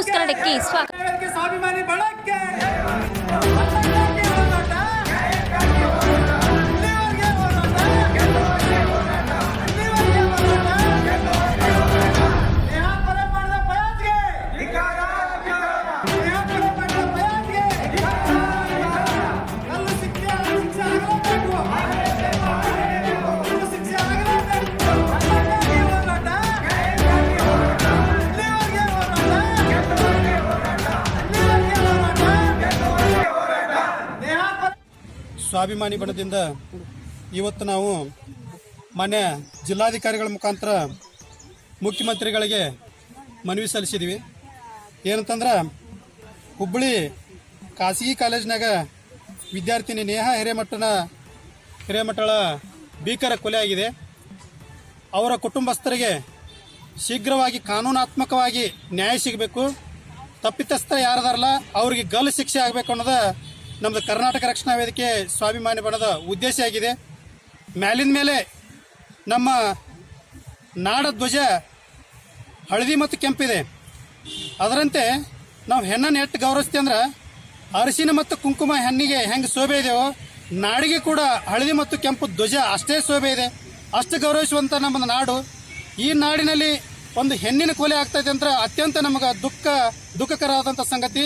News colour इक्कीस स्वागत ಸ್ವಾಭಿಮಾನಿ ಬಣದಿಂದ ಇವತ್ತು ನಾವು ಮಾನ್ಯ ಜಿಲ್ಲಾಧಿಕಾರಿಗಳ ಮುಖಾಂತರ ಮುಖ್ಯಮಂತ್ರಿಗಳಿಗೆ ಮನವಿ ಸಲ್ಲಿಸಿದ್ವಿ. ಏನಂತಂದ್ರೆ, ಹುಬ್ಬಳ್ಳಿ ಖಾಸಗಿ ಕಾಲೇಜ್ನಾಗ ವಿದ್ಯಾರ್ಥಿನಿ ನೇಹಾ ಹಿರೇಮಠನ, ಹಿರೇಮಠಳ ಭೀಕರ ಕೊಲೆ ಆಗಿದೆ. ಅವರ ಕುಟುಂಬಸ್ಥರಿಗೆ ಶೀಘ್ರವಾಗಿ ಕಾನೂನಾತ್ಮಕವಾಗಿ ನ್ಯಾಯ ಸಿಗಬೇಕು. ತಪ್ಪಿತಸ್ಥ ಯಾರದಾರಲ್ಲ, ಅವರಿಗೆ ಗಲ್ಲು ಶಿಕ್ಷೆ ಆಗಬೇಕು ಅನ್ನೋದು ನಮ್ಮದು ಕರ್ನಾಟಕ ರಕ್ಷಣಾ ವೇದಿಕೆ ಸ್ವಾಭಿಮಾನಿ ಬಣದ ಉದ್ದೇಶ ಆಗಿದೆ. ಮ್ಯಾಲಿನ ಮೇಲೆ ನಮ್ಮ ನಾಡ ಧ್ವಜ ಹಳದಿ ಮತ್ತು ಕೆಂಪಿದೆ. ಅದರಂತೆ ನಾವು ಹೆಣ್ಣನ್ನು ಎಷ್ಟು ಗೌರವಿಸ್ತೀವಿ ಅಂದ್ರೆ ಅರಿಶಿನ ಮತ್ತು ಕುಂಕುಮ ಹೆಣ್ಣಿಗೆ ಹೆಂಗೆ ಶೋಭೆ ಇದೆಯೋ ನಾಡಿಗೆ ಕೂಡ ಹಳದಿ ಮತ್ತು ಕೆಂಪು ಧ್ವಜ ಅಷ್ಟೇ ಶೋಭೆ ಇದೆ. ಅಷ್ಟು ಗೌರವಿಸುವಂಥ ನಮ್ಮ ನಾಡು ಈ ನಾಡಿನಲ್ಲಿ ಒಂದು ಹೆಣ್ಣಿನ ಕೊಲೆ ಆಗ್ತೈತೆ ಅಂದ್ರೆ ಅತ್ಯಂತ ನಮಗೆ ದುಃಖ ದುಃಖಕರವಾದಂಥ ಸಂಗತಿ.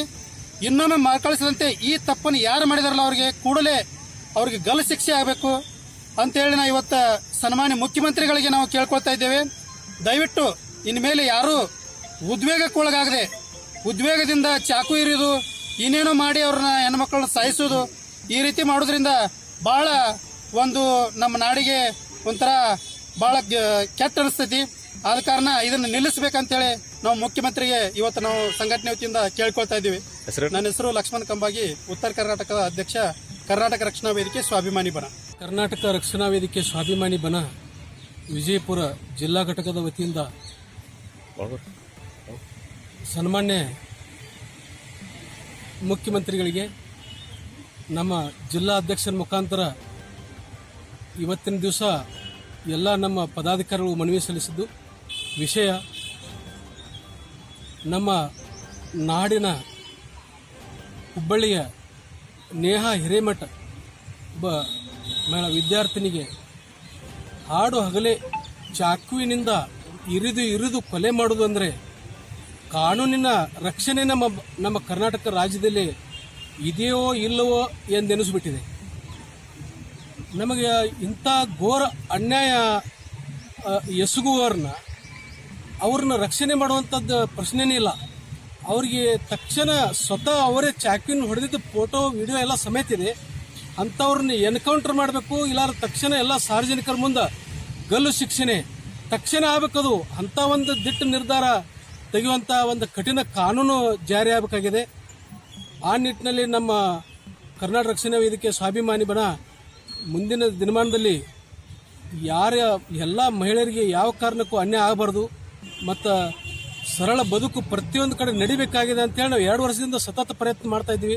ಇನ್ನೊಮ್ಮೆ ಮಕ್ಕಳಿಸದಂತೆ ಈ ತಪ್ಪನ್ನು ಯಾರು ಮಾಡಿದಾರಲ್ಲ ಅವರಿಗೆ ಕೂಡಲೇ ಅವ್ರಿಗೆ ಗಲ್ ಶಿಕ್ಷೆ ಆಗಬೇಕು ಅಂತೇಳಿ ನಾವು ಇವತ್ತು ಸನ್ಮಾನ್ಯ ಮುಖ್ಯಮಂತ್ರಿಗಳಿಗೆ ನಾವು ಕೇಳ್ಕೊಳ್ತಾ ಇದ್ದೇವೆ. ದಯವಿಟ್ಟು ಇನ್ಮೇಲೆ ಯಾರೂ ಉದ್ವೇಗಕ್ಕೊಳಗಾಗದೆ, ಉದ್ವೇಗದಿಂದ ಚಾಕು ಇರಿದು, ಇನ್ನೇನೋ ಮಾಡಿ ಅವ್ರನ್ನ ಹೆಣ್ಮಕ್ಳನ್ನ ಸಾಯಿಸೋದು ಈ ರೀತಿ ಮಾಡೋದ್ರಿಂದ ಭಾಳ ಒಂದು ನಮ್ಮ ನಾಡಿಗೆ ಒಂಥರ ಭಾಳ ಕೆಟ್ಟ ಅನಿಸ್ತೈತಿ. ಆದ ಕಾರಣ ಇದನ್ನು ನಿಲ್ಲಿಸ್ಬೇಕಂತೇಳಿ ನಾವು ಮುಖ್ಯಮಂತ್ರಿಗೆ ಇವತ್ತು ನಾವು ಸಂಘಟನೆ ವತಿಯಿಂದ ಕೇಳ್ಕೊಳ್ತಾ ಇದ್ದೀವಿ. ನನ್ನ ಹೆಸರು ಲಕ್ಷ್ಮಣ್ ಕಂಬಾಗಿ. ಉತ್ತರ ಕರ್ನಾಟಕದ ಅಧ್ಯಕ್ಷ ಕರ್ನಾಟಕ ರಕ್ಷಣಾ ವೇದಿಕೆ ಸ್ವಾಭಿಮಾನಿ ಬನ. ಕರ್ನಾಟಕ ರಕ್ಷಣಾ ವೇದಿಕೆ ಸ್ವಾಭಿಮಾನಿ ಬನ ವಿಜಯಪುರ ಜಿಲ್ಲಾ ಘಟಕದ ವತಿಯಿಂದ ಸನ್ಮಾನ್ಯ ಮುಖ್ಯಮಂತ್ರಿಗಳಿಗೆ ನಮ್ಮ ಜಿಲ್ಲಾ ಅಧ್ಯಕ್ಷರ ಮುಖಾಂತರ ಇವತ್ತಿನ ದಿವಸ ಎಲ್ಲ ನಮ್ಮ ಪದಾಧಿಕಾರಿಗಳು ಮನವಿ ಸಲ್ಲಿಸಿದ್ದು ವಿಷಯ ನಮ್ಮ ನಾಡಿನ ಹುಬ್ಬಳ್ಳಿಯ ನೇಹಾ ಹಿರೇಮಠ ಒಬ್ಬ ಮಹಿಳಾ ವಿದ್ಯಾರ್ಥಿನಿಗೆ ಹಾಡು ಹಗಲೇ ಚಾಕುವಿನಿಂದ ಇರಿದು ಇರಿದು ಕೊಲೆ ಮಾಡುವುದು ಅಂದರೆ ಕಾನೂನಿನ ರಕ್ಷಣೆ ನಮ್ಮ ನಮ್ಮ ಕರ್ನಾಟಕ ರಾಜ್ಯದಲ್ಲಿ ಇದೆಯೋ ಇಲ್ಲವೋ ಎಂದೆನಿಸ್ಬಿಟ್ಟಿದೆ. ನಮಗೆ ಇಂಥ ಘೋರ ಅನ್ಯಾಯ ಎಸಗುವವ್ರನ್ನ ಅವ್ರನ್ನ ರಕ್ಷಣೆ ಮಾಡುವಂಥದ್ದು ಪ್ರಶ್ನೆನೇ ಇಲ್ಲ. ಅವರಿಗೆ ತಕ್ಷಣ ಸ್ವತಃ ಅವರೇ ಚಾಕಿನ ಹೊಡೆದಿದ್ದ ಫೋಟೋ, ವಿಡಿಯೋ ಎಲ್ಲ ಸಮೇತ ಇದೆ. ಅಂಥವ್ರನ್ನ ಎನ್ಕೌಂಟರ್ ಮಾಡಬೇಕು ಇಲ್ಲ ತಕ್ಷಣ ಎಲ್ಲ ಸಾರ್ವಜನಿಕರ ಮುಂದೆ ಗಲ್ಲು ಶಿಕ್ಷಣೆ ತಕ್ಷಣ ಆಗಬೇಕದು. ಅಂಥ ಒಂದು ದಿಟ್ಟ ನಿರ್ಧಾರ ತೆಗೆಯುವಂಥ ಒಂದು ಕಠಿಣ ಕಾನೂನು ಜಾರಿ ಆಗಬೇಕಾಗಿದೆ. ಆ ನಿಟ್ಟಿನಲ್ಲಿ ನಮ್ಮ ಕರ್ನಾಟಕ ರಕ್ಷಣಾ ವೇದಿಕೆ ಸ್ವಾಭಿಮಾನಿ ಬಣ ಮುಂದಿನ ದಿನಮಾನದಲ್ಲಿ ಯಾರ ಎಲ್ಲ ಮಹಿಳೆಯರಿಗೆ ಯಾವ ಕಾರಣಕ್ಕೂ ಅನ್ಯಾಯ ಆಗಬಾರ್ದು. ಮತ್ತು ಸರಳ ಬದುಕು ಪ್ರತಿಯೊಂದು ಕಡೆ ನಡಿಬೇಕಾಗಿದೆ ಅಂತೇಳಿ ನಾವು ಎರಡು ವರ್ಷದಿಂದ ಸತತ ಪ್ರಯತ್ನ ಮಾಡ್ತಾ ಇದ್ದೀವಿ.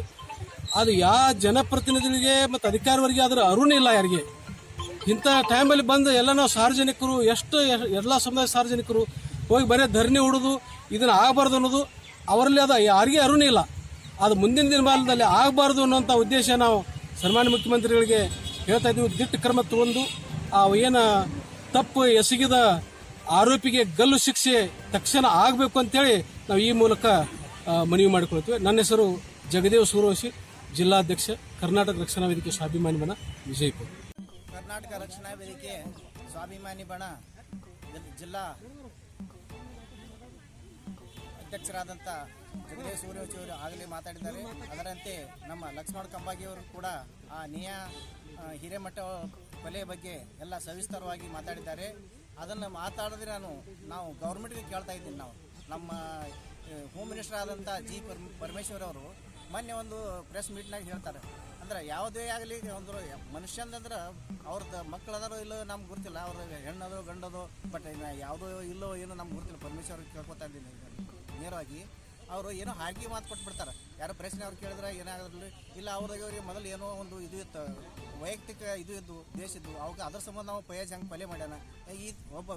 ಅದು ಯಾವ ಜನಪ್ರತಿನಿಧಿಗಳಿಗೆ ಮತ್ತು ಅಧಿಕಾರಿವರಿಗೆ ಅದರ ಅರುಣ್ ಇಲ್ಲ ಯಾರಿಗೆ. ಇಂಥ ಟೈಮಲ್ಲಿ ಬಂದು ಎಲ್ಲ ನಾವು ಸಾರ್ವಜನಿಕರು, ಎಷ್ಟು ಎಲ್ಲ ಸಮುದಾಯ ಸಾರ್ವಜನಿಕರು ಹೋಗಿ ಬರೀ ಧರಣಿ ಹುಡುದು ಇದನ್ನು ಆಗಬಾರ್ದು ಅನ್ನೋದು ಅವರಲ್ಲಿ ಅದು, ಯಾರಿಗೆ ಅರುಣ್ ಇಲ್ಲ. ಅದು ಮುಂದಿನ ದಿನಮಾನದಲ್ಲಿ ಆಗಬಾರ್ದು ಅನ್ನೋಂಥ ಉದ್ದೇಶ ನಾವು ಸನ್ಮಾನ್ಯ ಮುಖ್ಯಮಂತ್ರಿಗಳಿಗೆ ಹೇಳ್ತಾ ಇದ್ದೀವಿ. ದಿಟ್ಟ ಕ್ರಮ ತಗೊಂಡು ಆ ಏನು ತಪ್ಪು ಎಸಗಿದ ಆರೋಪಿಗೆ ಗಲ್ಲು ಶಿಕ್ಷೆ ತಕ್ಷಣ ಆಗಬೇಕು ಅಂತೇಳಿ ನಾವು ಈ ಮೂಲಕ ಮನವಿ ಮಾಡಿಕೊಳ್ತೀವಿ ನನ್ನ ಹೆಸರು ಜಗದೇವ್ ಸೂರವಶಿ ಜಿಲ್ಲಾಧ್ಯಕ್ಷ, ಕರ್ನಾಟಕ ರಕ್ಷಣಾ ವೇದಿಕೆ ಸ್ವಾಭಿಮಾನಿ ಬಣ, ವಿಜಯಪುರ. ಕರ್ನಾಟಕ ರಕ್ಷಣಾ ವೇದಿಕೆ ಸ್ವಾಭಿಮಾನಿ ಬಣ ಜಿಲ್ಲಾ ಅಧ್ಯಕ್ಷರಾದಂಥ ಜಗದೇವ್ ಸೂರ್ಯವಂಶಿ ಅವರು ಆಗಲೇ ಮಾತಾಡಿದ್ದಾರೆ. ಅದರಂತೆ ನಮ್ಮ ಲಕ್ಷ್ಮಣ ಕಂಬಾಗಿಯವರು ಕೂಡ ಆ ನಿಯಾ ಹಿರೇಮಠ ಕೊಲೆ ಬಗ್ಗೆ ಎಲ್ಲ ಸವಿಸ್ತಾರವಾಗಿ ಮಾತಾಡಿದ್ದಾರೆ. ಅದನ್ನು ಮಾತಾಡಿದ್ರೆ ನಾನು ನಾವು ಗೌರ್ಮೆಂಟ್ಗೆ ಕೇಳ್ತಾ ಇದ್ದೀನಿ ನಾವು. ನಮ್ಮ ಹೋಮ್ ಮಿನಿಸ್ಟರ್ ಆದಂಥ ಜಿ ಪರ್ ಪರಮೇಶ್ವರ್ ಅವರು ಮೊನ್ನೆ ಒಂದು ಪ್ರೆಸ್ ಮೀಟ್ನಾಗ ಹೇಳ್ತಾರೆ. ಅಂದ್ರೆ ಯಾವುದೇ ಆಗಲಿ ಒಂದು ಮನುಷ್ಯಂದಂದ್ರೆ ಅವ್ರದ್ದು ಮಕ್ಳು ಅದಾರೋ ಇಲ್ಲೋ ನಮ್ಗೆ ಗೊತ್ತಿಲ್ಲ ಅವ್ರ ಹೆಣ್ಣದೋ ಗಂಡದೋ ಬಟ್ ಯಾವುದೋ ಇಲ್ಲೋ ಏನೋ ನಮ್ಗೆ ಗೊತ್ತಿಲ್ಲ. ಪರಮೇಶ್ವರ್ ಕೇಳ್ಕೊತಾ ಇದ್ದೀನಿ ನೇರವಾಗಿ. ಅವರು ಏನೋ ಹಾಗೆ ಮಾತು ಕೊಟ್ಬಿಡ್ತಾರೆ. ಯಾರು ಪ್ರಶ್ನೆ ಅವ್ರು ಕೇಳಿದ್ರೆ ಏನಾಗೋದಿಲ್ಲ ಇಲ್ಲ, ಅವ್ರಿಗೆ ಅವ್ರಿಗೆ ಮೊದಲು ಏನೋ ಒಂದು ಇದು ಇತ್ತು, ವೈಯಕ್ತಿಕ ಇದು ಇದ್ದು, ದೇಶ ಇದ್ದು ಅವಾಗ ಅದ್ರ ಸಂಬಂಧ ನಾವು ಪಯಜ್ ಹೆಂಗೆ ಪಲ್ಯ ಮಾಡ್ಯಾನ? ಈ ಒಬ್ಬ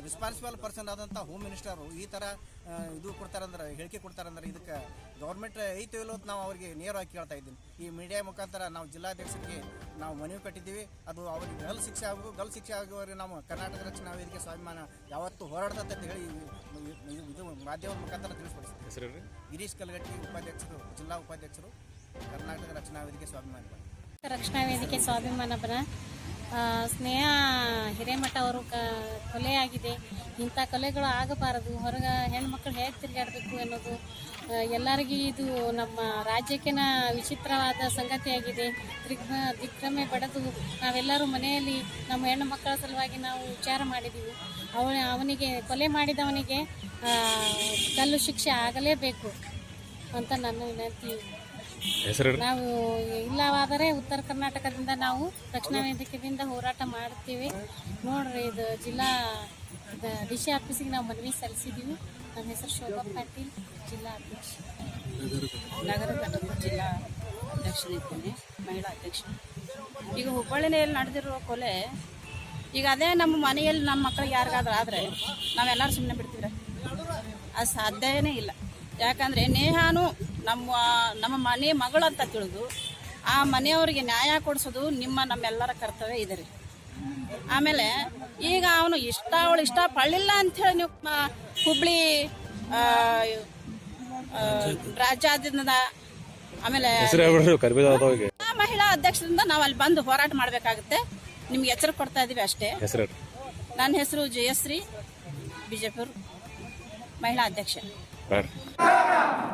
ರೆಸ್ಪಾನ್ಸಿಬಲ್ ಪರ್ಸನ್ ಆದಂಥ ಹೋಮ್ ಮಿನಿಸ್ಟರು ಈ ಥರ ಇದು ಕೊಡ್ತಾರಂದ್ರೆ ಹೇಳಿಕೆ ಕೊಡ್ತಾರಂದ್ರೆ ಇದಕ್ಕೆ ಗೌರ್ಮೆಂಟ್ ಐತೋ ಇಲ್ಲೋ ಅಂತ ನಾವು ಅವರಿಗೆ ನೇರವಾಗಿ ಕೇಳ್ತಾ ಇದ್ದೀನಿ. ಈ ಮೀಡಿಯಾ ಮುಖಾಂತರ ನಾವು ಜಿಲ್ಲಾಧ್ಯಕ್ಷರಿಗೆ ನಾವು ಮನವಿ ಕಟ್ಟಿದ್ದೀವಿ. ಅದು ಅವರಿಗೆ ಗಲ್ ಶಿಕ್ಷೆ ಆಗು ಗಲ್ ಶಿಕ್ಷೆ ಆಗುವವರೆಗೆ ನಾವು ಕರ್ನಾಟಕ ರಕ್ಷಣಾ ವೇದಿಕೆ ಸ್ವಾಭಿಮಾನ ಯಾವತ್ತೂ ಹೋರಾಡ್ತಂತ ಅಂತ ಹೇಳಿ ಇದು- ಮಾಧ್ಯಮದ ಮುಖಾಂತರ ತಿಳಿಸ್ಕೊಡ್ತೀವಿ ಗಿರೀಶ್ ಕಲ್ಗಟ್ಟಿ ಉಪಾಧ್ಯಕ್ಷರು ಜಿಲ್ಲಾ ಉಪಾಧ್ಯಕ್ಷರು ಕರ್ನಾಟಕ ರಕ್ಷಣಾ ವೇದಿಕೆ ಸ್ವಾಭಿಮಾನಿ ರಕ್ಷಣಾ ವೇದಿಕೆ ಸ್ವಾಭಿಮಾನಪರ ಆ, ಸ್ನೇಹ ಹಿರೇಮಠ ಅವರು ಕ ಕೊಲೆಯಾಗಿದೆ. ಇಂಥ ಕೊಲೆಗಳು ಆಗಬಾರದು. ಹೊರಗೆ ಹೆಣ್ಮಕ್ಳು ಹೇಗೆ ತಿರುಗಾಡಬೇಕು ಅನ್ನೋದು ಎಲ್ಲರಿಗೂ ಇದು ನಮ್ಮ ರಾಜ್ಯಕ್ಕಿನ ವಿಚಿತ್ರವಾದ ಸಂಗತಿಯಾಗಿದೆ. ದಿಗ್ಭ ದಿಗ್ಭ್ರಮೆ ಪಡೆದು ನಾವೆಲ್ಲರೂ ಮನೆಯಲ್ಲಿ ನಮ್ಮ ಹೆಣ್ಣು ಮಕ್ಕಳ ಸಲುವಾಗಿ ನಾವು ವಿಚಾರ ಮಾಡಿದ್ದೀವಿ ಅವ ಅವನಿಗೆ, ಕೊಲೆ ಮಾಡಿದವನಿಗೆ ಕಲ್ಲು ಶಿಕ್ಷೆ ಆಗಲೇಬೇಕು ಅಂತ ನನ್ನ ವಿನಂತಿ. ಹೆಸರು ನಾವು ಇಲ್ಲವಾದರೆ ಉತ್ತರ ಕರ್ನಾಟಕದಿಂದ ನಾವು ರಕ್ಷಣಾ ವೇದಿಕೆಯಿಂದ ಹೋರಾಟ ಮಾಡ್ತೀವಿ ನೋಡ್ರಿ ಇದು ಜಿಲ್ಲಾ ಡಿ ಸಿ ಆಫೀಸಿಗೆ ನಾವು ಮನವಿ ಸಲ್ಲಿಸಿದ್ದೀವಿ. ನಮ್ಮ ಹೆಸರು ಶೋಭಾ ಪಾಟೀಲ್ ಜಿಲ್ಲಾ ಅಧ್ಯಕ್ಷ. ನಗರ ಜಿಲ್ಲಾ ಅಧ್ಯಕ್ಷರಿದ್ದೇನೆ ಮಹಿಳಾ ಅಧ್ಯಕ್ಷ. ಈಗ ಹುಬ್ಬಳ್ಳಿನಲ್ಲಿ ನಡೆದಿರೋ ಕೊಲೆ ಈಗ ಅದೇ ನಮ್ಮ ಮನೆಯಲ್ಲಿ ನಮ್ಮ ಮಕ್ಕಳಿಗೆ ಯಾರಿಗಾದ್ರೂ ಆದರೆ ನಾವೆಲ್ಲರೂ ಸುಮ್ಮನೆ ಬಿಡ್ತೀವಿ ಅದು ಸಾಧ್ಯವೇ ಇಲ್ಲ. ಯಾಕಂದರೆ ನೇಹಾನು ನಮ್ಮ ನಮ್ಮ ಮನೆ ಮಗಳಂತ ತಿಳಿದು ಆ ಮನೆಯವರಿಗೆ ನ್ಯಾಯ ಕೊಡಿಸೋದು ನಿಮ್ಮ ನಮ್ಮೆಲ್ಲರ ಕರ್ತವ್ಯ ಇದೆ ರೀ. ಆಮೇಲೆ ಈಗ ಅವನು ಇಷ್ಟ ಅವಳು ಇಷ್ಟ ಪಡಲಿಲ್ಲ ಅಂಥೇಳಿ ನೀವು ಹುಬ್ಳಿ ರಾಜ್ಯಾದ್ಯಂತ ಆಮೇಲೆ ಮಹಿಳಾ ಅಧ್ಯಕ್ಷರಿಂದ ನಾವು ಅಲ್ಲಿ ಬಂದು ಹೋರಾಟ ಮಾಡಬೇಕಾಗುತ್ತೆ. ನಿಮ್ಗೆ ಎಚ್ಚರ ಕೊಡ್ತಾ ಇದೀವಿ ಅಷ್ಟೇ. ನನ್ನ ಹೆಸರು ಜಯಶ್ರೀ ಬಿಜೆಪುರ ಮಹಿಳಾ ಅಧ್ಯಕ್ಷ.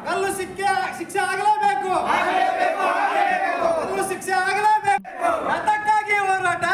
ಗಲ್ಲು ಶಿಕ್ಷೆ ಶಿಕ್ಷೆ ಆಗಲೇಬೇಕು. ಕಲ್ಲು ಶಿಕ್ಷೆ ಆಗಲೇಬೇಕು. ಅದಕ್ಕಾಗಿ ಹೋರಾಟ.